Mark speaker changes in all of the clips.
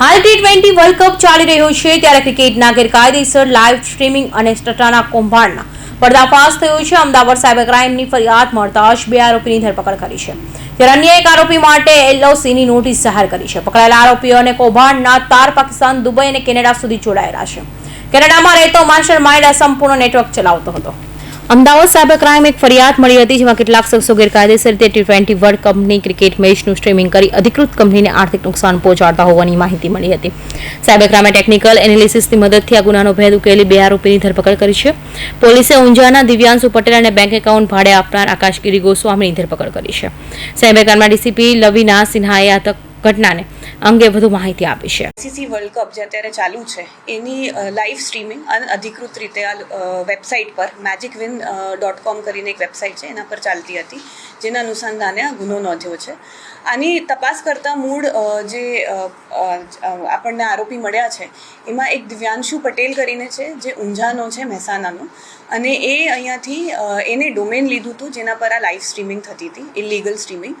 Speaker 1: હાલ T twenty world cup ચાલી રહ્યો છે, ત્યારે ક્રિકેટના ગેરકાયદેસર લાઈવ સ્ટ્રીમિંગ અને સટ્ટાના કૌભાંડના પર્દાફાશ થયો છે. અમદાવાદ સાયબર ક્રાઇમની ફરિયાદ મળતા જ બે આરોપીની ધરપકડ કરી છે. ત્યારે અન્ય એક આરોપી માટે એલઓસીની નોટિસ જાહેર કરી છે. પકડાયેલા આરોપીઓ અને કૌભાંડના તાર પાકિસ્તાન, દુબઈ અને કેનેડા સુધી જોડાયેલા છે. કેનેડામાં રહેતો માસ્ટર માઇન્ડ સંપૂર્ણ નેટવર્ક ચલાવતો હતો. અમદાવાદ સાયબર ક્રાઇમ એક ફરિયાદ મળી હતી જેમાં કેટલાક શખ્સો ગેરકાયદેસર રીતે ટી ટ્વેન્ટી વર્લ્ડ કપની ક્રિકેટ મેચનું સ્ટ્રીમિંગ કરી અધિકૃત કંપનીને આર્થિક નુકસાન પહોંચાડતા હોવાની માહિતી મળી હતી. સાયબર ક્રાઇમે ટેકનિકલ એનાલિસિસની મદદથી આ ગુનાનો ભેદ ઉકેલી બે આરોપીની ધરપકડ કરી છે. પોલીસે ઊંઝાના દિવ્યાંશુ પટેલ અને બેંક એકાઉન્ટ ભાડે આપનાર આકાશગીરી ગોસ્વામીની ધરપકડ કરી છે. સાયબર ક્રાઇમના ડીસીપી લવિના સિન્હાએ આ ઘટનાને અંગે વધુ માહિતી આપી છે.
Speaker 2: આઈસીસી વર્લ્ડ કપ જે અત્યારે ચાલુ છે, એની લાઈવ સ્ટ્રીમિંગ અધિકૃત રીતે આ વેબસાઇટ પર મેજિક વિન ડોટ કોમ કરીને એક વેબસાઇટ છે, એના પર ચાલતી હતી, જેના અનુસંધાને આ ગુનો નોંધ્યો છે. આની તપાસ કરતાં મૂળ જે આપણને આરોપી મળ્યા છે, એમાં એક દિવ્યાંશુ પટેલ કરીને છે, જે ઊંઝાનો છે, મહેસાણાનો, અને એ અહીંયાથી એને ડોમેન લીધું હતું, જેના પર આ લાઈવ સ્ટ્રીમિંગ થતી હતી ઇલીગલ સ્ટ્રીમિંગ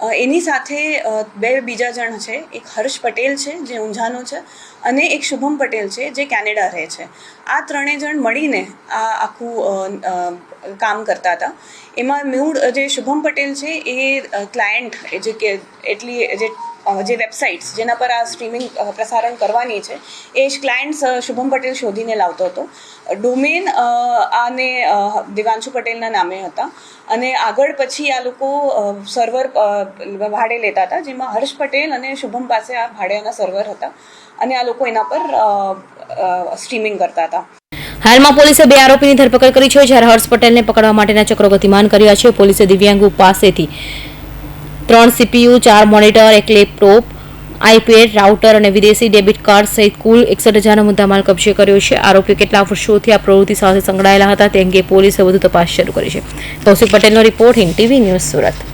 Speaker 2: એની સાથે બે બીજા જણ છે. એક હર્ષ પટેલ છે, જે ઊંઝાનો છે, અને એક શુભમ પટેલ છે, જે કેનેડા રહે છે. આ ત્રણેય જણ મળીને આ આખું કામ કરતા હતા. એમાં મૂળ, જે શુભમ પટેલ છે, એ ક્લાયન્ટ જે કે, એટલી, જે જે વેબસાઇટ્સ જેના પર આ સ્ટ્રીમિંગ પ્રસારણ કરવાની છે, એ જ ક્લાયન્ટ્સ શુભમ પટેલ શોધીને લાવતો હતો. ડોમેન આને દિવાંશુ પટેલના નામે હતા અને આગળ પછી આ લોકો સર્વર ભાડે લેતા હતા, જેમાં હર્ષ પટેલ અને શુભમ પાસે આ ભાડેના સર્વર હતા અને આ લોકો એના પર સ્ટ્રીમિંગ કરતા હતા.
Speaker 1: હાલમાં પોલીસે બે આરોપીની ધરપકડ કરી છે, જ્યારે હર્ષ પટેલને પકડવા માટેના ચક્રો ગતિમાન કર્યા છે. પોલીસે દિવ્યાંગુ પાસેથી ત્રણ સીપીયુ, ચાર મોનિટર, એક લેપટોપ આઈપેડ રાઉટર અને વિદેશી ડેબિટ કાર્ડ સહિત કુલ એકસઠ હજારનો મુદ્દામાલ કબજે કર્યો છે. આરોપીઓ કેટલા વર્ષોથી આ પ્રવૃત્તિ સાથે સંકળાયેલા હતા તે અંગે પોલીસે વધુ તપાસ શરૂ કરી છે. કૌશિક પટેલનો report in TV news Surat.